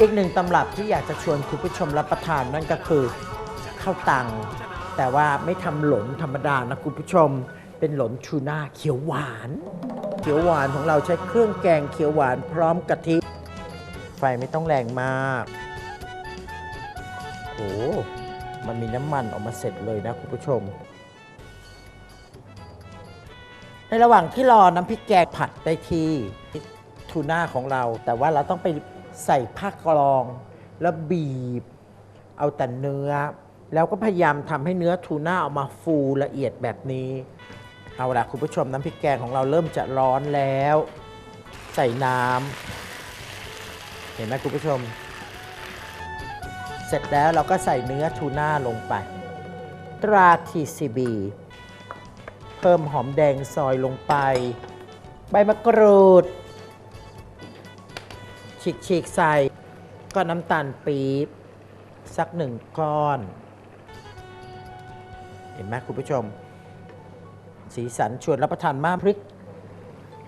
อีกหนึ่งตำรับที่อยากจะชวนคุณผู้ชมรับประทานนั่นก็คือข้าวตัง แต่ว่าไม่ทำหลนธรรมดานะคุณผู้ชม เป็นหลนทูน่าเขียวหวาน เขียวหวานของเราใช้เครื่องแกงเขียวหวานพร้อมกะทิ ไฟไม่ต้องแรงมาก โอ้มันมีน้ำมันออกมาเสร็จเลยนะคุณผู้ชม ในระหว่างที่รอน้ำพริกแกงผัดได้ที่ทูน่าของเรา แต่ว่าเราต้องไป ใส่ผ้ากรอง แล้วบีบ เอาแต่เนื้อ แล้วก็พยายามทำให้เนื้อทูน่าออกมาฟูละเอียดแบบนี้ เอาละคุณผู้ชมน้ำพริกแกงของเราเริ่มจะร้อนแล้ว ใส่น้ำเห็นไหมคุณผู้ชม เสร็จแล้วเราก็ใส่เนื้อทูน่าลงไป ตราทีซีบีเพิ่มหอมแดงซอยลงไป ใบมะกรูด ฉีกๆใส่ก็น้ำตาลปี๊บสักหนึ่งก้อน เห็นไหมคุณผู้ชม สีสันชวนรับประทานมากพริก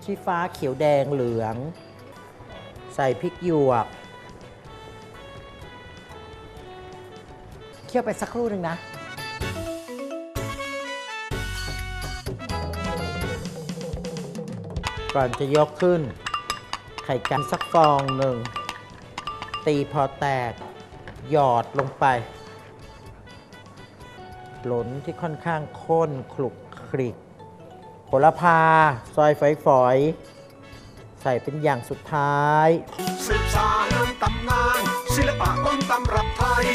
ชี้ฟ้าเขียวแดงเหลือง ใส่พริกหยวก เคี่ยวไปสักครู่หนึ่งนะก่อนจะยกขึ้น ไข่กันสักฟองหนึ่ง ตีพอแตก หยอดลงไป หลนที่ค่อนข้างข้นคลุกคลิกโหระพา ซอยฝอยๆ ใส่เป็นอย่างสุดท้าย สืบสานตำนานศิลปะต้นตำรับไทย